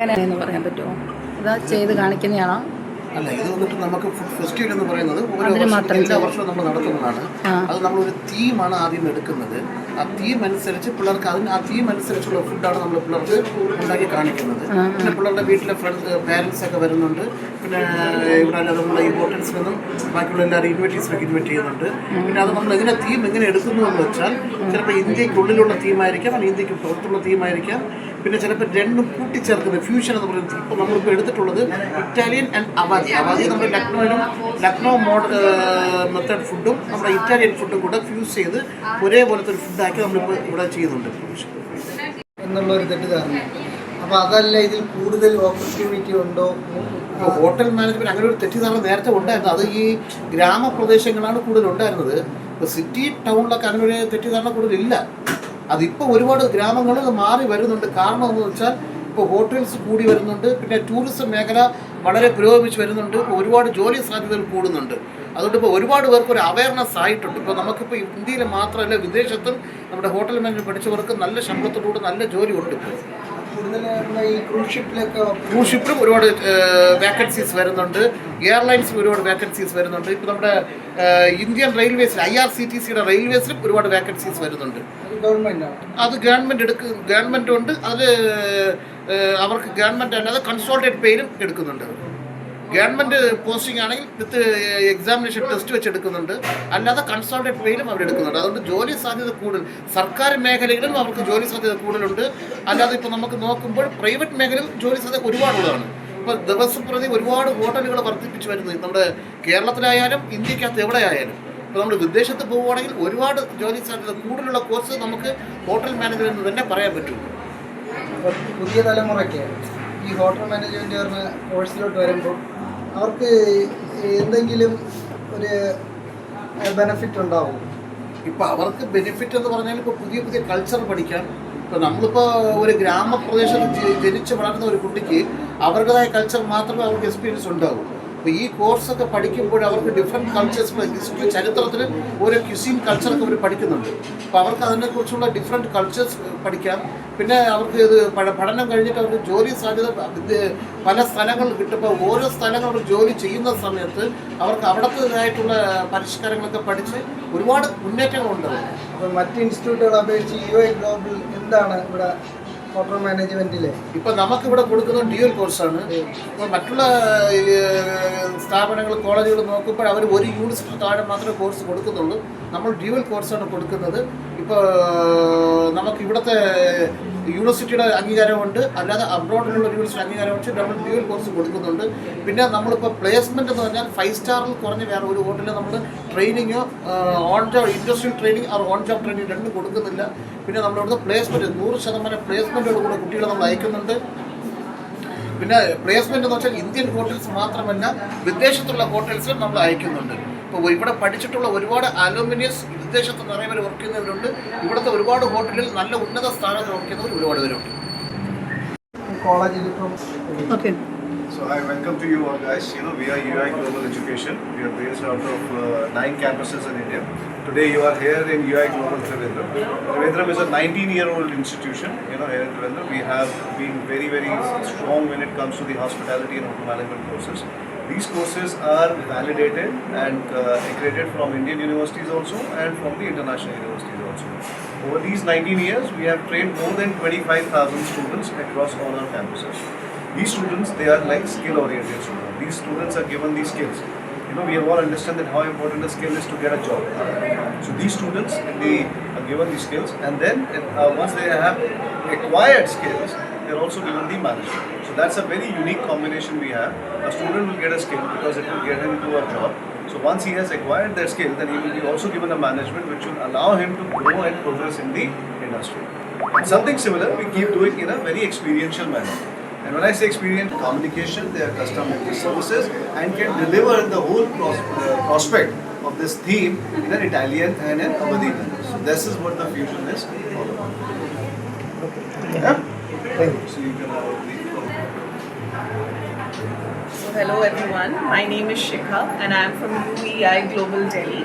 എങ്ങനെയാണെന്ന് പറയാൻ പറ്റുമോ? ഇതാ ചെയ്ത് കാണിക്കുന്നതാണോ അല്ല ഇത് വന്നിട്ട് നമുക്ക് ഫെസ്റ്റിവൽ എന്ന് പറയുന്നത് ഓരോ അതിന് വർഷം മാത്രം എല്ലാ. വർഷവും നമ്മൾ നടത്തുന്നതാണ്. ആ. അത് ഒരു തീമാണ് ആദ്യം എടുക്കുന്നത്. ആ തീം അനുസരിച്ച് പിള്ളേർക്ക് അതിന് ആ തീം അനുസരിച്ചുള്ള ഫുഡാണ് നമ്മൾ പിള്ളേർക്ക് ഉണ്ടാക്കി കാണിക്കുന്നത്. ആ, ആ. പിന്നെ പിള്ളേരുടെ വീട്ടിലെ ഫ്രണ്ട്സ് പാരൻസ് ഒക്കെ വരുന്നുണ്ട്. പിന്നെ ഇവിടെ അല്ലാതെ നമ്മൾ ഈ ഹോട്ടൽസിൽ നിന്നും ബാക്കിയുള്ള എല്ലാവരും ഇൻവൈറ്റീസിനൊക്കെ ഇൻവൈറ്റ് ചെയ്യുന്നുണ്ട്. പിന്നെ അത് നമ്മൾ എങ്ങനെ തീം എങ്ങനെ എടുക്കുന്നു എന്ന് വെച്ചാൽ ചിലപ്പോൾ ഇന്ത്യക്കുള്ളിലുള്ള തീമായിരിക്കാം അല്ലെങ്കിൽ ഇന്ത്യയ്ക്ക് പുറത്തുള്ള തീമായിരിക്കാം പിന്നെ ചിലപ്പോൾ രണ്ടും കൂട്ടിച്ചേർക്കുന്ന ഫ്യൂഷൻ എന്ന് പറയുന്നത് ഇപ്പോൾ നമ്മളിപ്പോൾ എടുത്തിട്ടുള്ളത് ഇറ്റാലിയൻ ആൻഡ് അവാദി അവാദി നമ്മുടെ ലക്നോയിലും ലക്നോ മോഡ് മെത്തേഡ് ഫുഡും നമ്മുടെ ഇറ്റാലിയൻ ഫുഡും കൂടെ ഫ്യൂസ് ചെയ്ത് ഒരേപോലത്തെ ഒരു ഫുഡാക്കി നമ്മളിപ്പോൾ ഇവിടെ ചെയ്യുന്നുണ്ട്. എന്നുള്ള ഒരു തെറ്റിദ്ധാരണ. അപ്പോൾ അതല്ല ഇതിൽ കൂടുതൽ ഓപ്പർച്യൂണിറ്റി ഉണ്ടോ? ഹോട്ടൽ മാനേജ്മെന്റ് അങ്ങനെ ഒരു തെറ്റിദ്ധാരണ നേരത്തെ ഉണ്ടായിരുന്നു. അത് ഈ ഗ്രാമപ്രദേശങ്ങളാണ് കൂടുതൽ ഉണ്ടായിരുന്നത് സിറ്റി ടൗണിലൊക്കെ അങ്ങനെ ഒരു തെറ്റിദ്ധാരണ കൂടുതലില്ല. അതിപ്പോൾ ഒരുപാട് ഗ്രാമങ്ങളിൽ മാറി വരുന്നുണ്ട്. കാരണം എന്ന് വെച്ചാൽ ഇപ്പോൾ ഹോട്ടൽസ് കൂടി വരുന്നുണ്ട്. പിന്നെ ടൂറിസം മേഖല വളരെ പുരോഗമിച്ച് വരുന്നുണ്ട്. ഒരുപാട് ജോലി സാധ്യതകൾ കൂടുന്നുണ്ട്. അതുകൊണ്ട് ഇപ്പോൾ ഒരുപാട് പേർക്ക് ഒരു അവയർനെസ് ആയിട്ടുണ്ട്. ഇപ്പോൾ നമുക്കിപ്പോൾ ഇന്ത്യയിൽ മാത്രമല്ല വിദേശത്തും നമ്മുടെ ഹോട്ടൽ മാനേജ്മെന്റ് പഠിച്ചവർക്ക് നല്ല ശമ്പളത്തോടുകൂടി നല്ല ജോലി ഉണ്ട് ക്രൂസ് ഷിപ്പിലും ഒരുപാട് വേക്കൻസീസ് വരുന്നുണ്ട്. എയർലൈൻസിലും ഒരുപാട് വേക്കൻസീസ് വരുന്നുണ്ട്. ഇപ്പോൾ നമ്മുടെ ഇന്ത്യൻ റെയിൽവേസിൽ ഐ ആർ സി ടി സിയുടെ റെയിൽവേസിലും ഒരുപാട് വേക്കൻസീസ് വരുന്നുണ്ട്. അത് ഗവൺമെന്റ് എടുക്ക് ഗവൺമെന്റ് ഉണ്ട് അത് അവർക്ക് ഗവൺമെന്റ് അല്ലാതെ കൺസോൾട്ടേറ്റ് പേരും എടുക്കുന്നുണ്ട്. ഗവൺമെന്റ് പോസ്റ്റിംഗ് ആണെങ്കിൽ വിത്ത് എക്സാമിനേഷൻ ടെസ്റ്റ് വെച്ച് എടുക്കുന്നുണ്ട് അല്ലാതെ കൺസൾട്ടേറ്റ് പേയിലും അവർ എടുക്കുന്നുണ്ട് അതുകൊണ്ട് ജോലി സാധ്യത കൂടുതൽ. സർക്കാർ മേഖലയിലും അവർക്ക് ജോലി സാധ്യത കൂടുതലുണ്ട്. അല്ലാതെ ഇപ്പോൾ നമുക്ക് നോക്കുമ്പോൾ പ്രൈവറ്റ് മേഖലയിൽ ജോലി സാധ്യത ഒരുപാടുള്ളതാണ്. ഇപ്പോൾ ദിവസം പ്രതി ഒരുപാട് ഹോട്ടലുകൾ വർദ്ധിപ്പിച്ചു വരുന്നത്. നമ്മുടെ കേരളത്തിലായാലും ഇന്ത്യക്കകത്ത് എവിടെയായാലും. ഇപ്പോൾ നമ്മൾ വിദേശത്ത് പോവുകയാണെങ്കിൽ ഒരുപാട് ജോലി സാധ്യത കൂടുതലുള്ള കോഴ്സ് നമുക്ക് ഹോട്ടൽ മാനേജ്മെന്റ് എന്ന് തന്നെ പറയാൻ പറ്റും. പുതിയ തലമുറയ്ക്ക് ഈ ഹോട്ടൽ മാനേജ്മെന്റ് കോഴ്സിലോട്ട് വരുമ്പോൾ അവർക്ക് എന്തെങ്കിലും ഒരു ബെനഫിറ്റ് ഉണ്ടാവും. ഇപ്പോൾ അവർക്ക് ബെനിഫിറ്റ് എന്ന് പറഞ്ഞാൽ ഇപ്പോൾ പുതിയ പുതിയ കൾച്ചർ പഠിക്കാൻ. ഇപ്പോൾ നമ്മളിപ്പോൾ ഒരു ഗ്രാമപ്രദേശത്ത് ജനിച്ച് വളർന്ന ഒരു കുട്ടിക്ക് അവരുടേതായ കൾച്ചർ മാത്രമേ അവർക്ക് എക്സ്പീരിയൻസ് ഉണ്ടാവൂ. അപ്പോൾ ഈ കോഴ്സ് ഒക്കെ പഠിക്കുമ്പോൾ അവർക്ക് ഡിഫറെന്റ് കൾച്ചേഴ്സ് ഹിസ്റ്ററി ചരിത്രത്തിൽ ഓരോ ക്യുസീൻ കൾച്ചറൊക്കെ അവർ പഠിക്കുന്നുണ്ട്. അപ്പോൾ അവർക്ക് അതിനെക്കുറിച്ചുള്ള ഡിഫറെന്റ് കൾച്ചേഴ്സ് പഠിക്കാം. പിന്നെ അവർക്ക് ഇത് പഠനം കഴിഞ്ഞിട്ട് അവർക്ക് ജോലി സാധ്യത പല സ്ഥലങ്ങൾ കിട്ടുമ്പോൾ ഓരോ സ്ഥലങ്ങൾ അവർ ജോലി ചെയ്യുന്ന സമയത്ത് അവർക്ക് അവിടത്തേതായിട്ടുള്ള പരിഷ്കാരങ്ങളൊക്കെ പഠിച്ച് ഒരുപാട് മുന്നേറ്റങ്ങളുണ്ട്. അപ്പോൾ മറ്റ് ഇൻസ്റ്റിറ്റ്യൂട്ടുകളെ അപേക്ഷിച്ച് യു ഐ ഗ്ലോബൽ എന്താണ് ഇവിടെ ഹോട്ടൽ മാനേജ്മെന്റിലെ? ഇപ്പൊ നമുക്ക് ഇവിടെ കൊടുക്കുന്ന ഡ്യൂൽ കോഴ്സാണ്. ഇപ്പൊ മറ്റുള്ള സ്ഥാപനങ്ങൾ കോളേജുകൾ നോക്കുമ്പോൾ അവർ ഒരു യൂണിവേഴ്സിറ്റി താഴെ മാത്രമേ കോഴ്സ് കൊടുക്കുന്നുള്ളൂ. നമ്മൾ ഡ്യൂവൽ കോഴ്സാണ് കൊടുക്കുന്നത്. ഇപ്പോൾ നമുക്ക് ഇവിടുത്തെ യൂണിവേഴ്സിറ്റിയുടെ അംഗീകാരമുണ്ട്. അല്ലാതെ അബ്രോഡിലുള്ള യൂണിവേഴ്സിറ്റി അംഗീകാരം വെച്ച് നമ്മൾ ഡ്യൂവൽ കോഴ്സ് കൊടുക്കുന്നുണ്ട്. പിന്നെ നമ്മളിപ്പോൾ പ്ലേസ്മെന്റ് എന്ന് പറഞ്ഞാൽ ഫൈവ് സ്റ്റാറിൽ കുറഞ്ഞ് വേറെ ഒരു ഹോട്ടലിൽ നമ്മൾ ട്രെയിനിങ്ങോ on job industrial training or on job training രണ്ടും കൊടുക്കുന്നില്ല. പിന്നെ നമ്മളിവിടുത്തെ പ്ലേസ്മെന്റ് നൂറ് ശതമാനം പ്ലേസ്മെന്റോട് കൂടെ കുട്ടികളെ നമ്മൾ അയക്കുന്നുണ്ട്. പിന്നെ പ്ലേസ്മെന്റ് എന്ന് വെച്ചാൽ ഇന്ത്യൻ ഹോട്ടൽസ് മാത്രമല്ല വിദേശത്തുള്ള ഹോട്ടൽസിലും നമ്മൾ അയക്കുന്നുണ്ട്. ഇപ്പോൾ ഇവിടെ പഠിച്ചിട്ടുള്ള ഒരുപാട് അലൂമിനിയസ് വിദേശത്ത് നിറയെ പേര് വർക്ക് ചെയ്യുന്നവരുണ്ട്. ഇവിടുത്തെ ഒരുപാട് ഹോട്ടലിൽ നല്ല ഉന്നത സ്ഥാനത്ത് വർക്ക് ചെയ്യുന്നവർ ഒരുപാട് പേരുണ്ട്. കോളേജിൽ ഇപ്പം okay. So I welcome to you all guys. You know, we are UI Global Education. We are based out of uh, nine campuses in India. Today you are here in UI Global Trivandrum. Trivandrum is a 19-year-old institution. You know, here in Trivandrum we have been very, very strong when it comes to the hospitality and hotel management courses. These courses are validated and uh, accredited from Indian universities also and from the international universities also. Over these 19 years, we have trained more than 25,000 students across all our campuses. These students, they are like skill-oriented students. These students are given these skills. You know, we have all understand that how important a skill is to get a job. So these students, they are given these skills, and then uh, once they have acquired skills, they are also given the management. So that's a very unique combination we have. A student will get a skill because it will get him into a job. So once he has acquired that skill, then he will be also given a management which will allow him to grow and progress in the industry. And something similar we keep doing in a very experiential manner. When I say experience, communication, they are custom services and can deliver the whole pros- prospect of this theme in an Italian and an manner. So this is what the fusion is all about. So you can. So hello everyone, my name is Shikha and I am from UEI Global Delhi.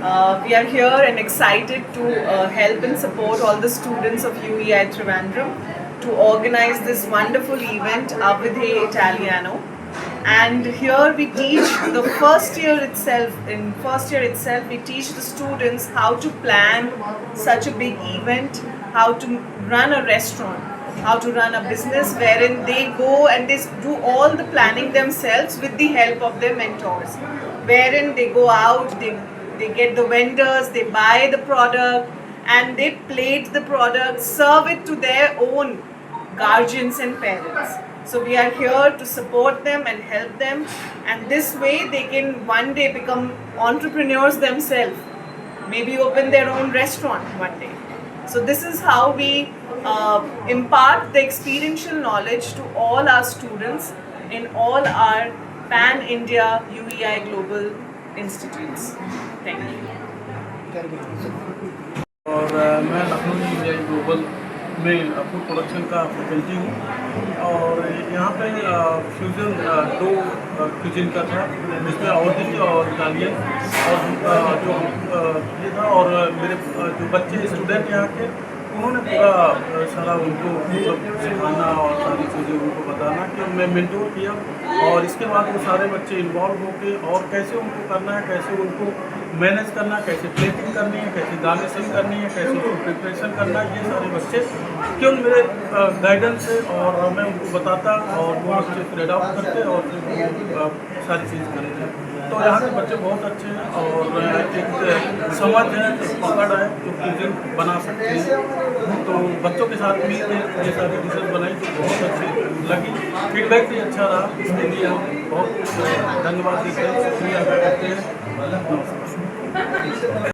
Uh, we are here and excited to uh, help and support all the students of UEI Trivandrum to organize this wonderful event, Avidhe Italiano. And here we teach the first year itself, in first year itself, we teach the students how to plan such a big event, how to run a restaurant, how to run a business wherein they go and they do all the planning themselves with the help of their mentors. Wherein they go out, they, they get the vendors, they buy the product, and they plate the product, serve it to their own guardians and parents. So we are here to support them and help them, and this way they can one day become entrepreneurs themselves. Maybe open their own restaurant one day. So this is how we uh, impart the experiential knowledge to all our students in all our pan India UEI global institutes. Thank you. اور میں لکھنؤ میڈیا گلوبل میں فوڈ پروڈکشن کا فیکلٹی ہوں اور یہاں پہ فیوژن دو کچن کا تھا، جس میں اور عورتیں اور اٹالین اور جو یہ تھا اور میرے جو بچے اسٹوڈنٹ یہاں کے، انہوں نے پورا سارا ان کو سب سکھانا مجھے ان کو بتانا کہ میں مینٹور کیا۔ اور اس کے بعد وہ سارے بچے انوالو ہو کے اور کیسے ان کو کرنا ہے، کیسے ان کو مینیج کرنا ہے، کیسے پلیٹنگ کرنی ہے، کیسے گانے سنگ کرنی ہے کیسے کو پریپریشن کرنا ہے، یہ سارے بچے۔ کیوں؟ میرے گائیڈنس سے اور میں ان کو بتاتا اور وہ بچے ریڈ آؤٹ کرتے اور ساری چیز کرتے تو یہاں کے بچے بہت اچھے ہیں اور ایک سمجھ ہے، ایک پکڑ ہے جو کوکنگ بنا سکتے ہیں۔ تو بچوں کے ساتھ بھی یہ ساری ڈشز بنائی تو بہت اچھی لگی۔ فیڈ بیک بھی اچھا رہا۔ اس کے لیے ہم بہت دھنیہ واد دیتے ہیں۔ شکریہ ادا کرتے ہیں۔